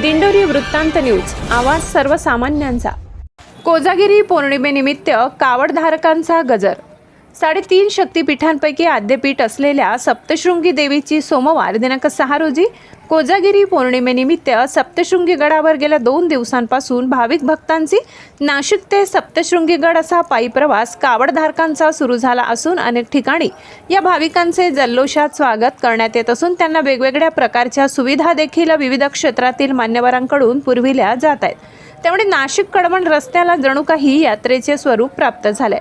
दिंडोरी वृत्तांत न्यूज. आवाज सर्वसामान्यांचा. कोजागिरी पौर्णिमेनिमित्त कावडधारकांचा गजर. साडेतीन शक्तिपीठांपैकी आद्यपीठ असलेल्या सप्तशृंगी देवीची सोमवार दिनांक सहा रोजी कोजागिरी पौर्णिमेनिमित्त सप्तशृंगी गडावर गेल्या दोन दिवसांपासून भाविक भक्तांची नाशिक ते सप्तशृंगीगड असा पायी प्रवास कावडधारकांचा सुरू झाला असून अनेक ठिकाणी या भाविकांचे जल्लोषात स्वागत करण्यात येत असून त्यांना वेगवेगळ्या प्रकारच्या सुविधा देखील विविध क्षेत्रातील मान्यवरांकडून पुरविल्या जात आहेत. त्यामुळे नाशिक कडवण रस्त्याला जणू काही यात्रेचे स्वरूप प्राप्त झाले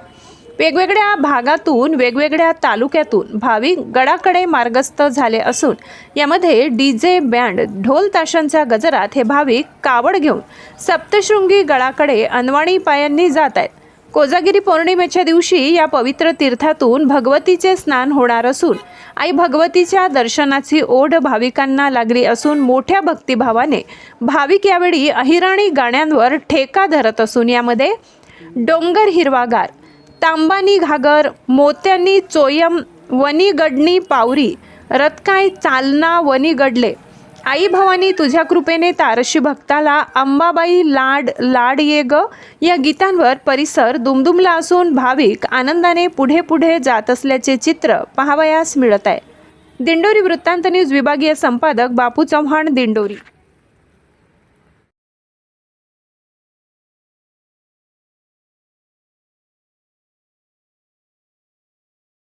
वेगवेगळ्या भागातून वेगवेगळ्या तालुक्यातून भाविक गडाकडे मार्गस्थ झाले असून यामध्ये डी जे बँड ढोल ताशांच्या गजरात हे भाविक कावड घेऊन सप्तशृंगी गडाकडे अनवाणी पायांनी जात आहेत. कोजागिरी पौर्णिमेच्या दिवशी या पवित्र तीर्थातून भगवतीचे स्नान होणार असून आई भगवतीच्या दर्शनाची ओढ भाविकांना लागली असून मोठ्या भक्तिभावाने भाविक यावेळी अहिराणी गाण्यांवर ठेका धरत असून यामध्ये डोंगर हिरवागार तांबानी घागर मोत्यांनी चोयम वनी गडणी पावरी रत्काय चालना वनी गडले आई भवानी तुझ्या कृपेने तारशी भक्ताला अंबाबाई लाड लाड ये ग या गीतांवर परिसर दुमदुमला असून भाविक आनंदाने पुढे पुढे जात असल्याचे चित्र पाहावयास मिळत आहे. दिंडोरी वृत्तांत न्यूज विभागीय संपादक बापू चव्हाण दिंडोरी.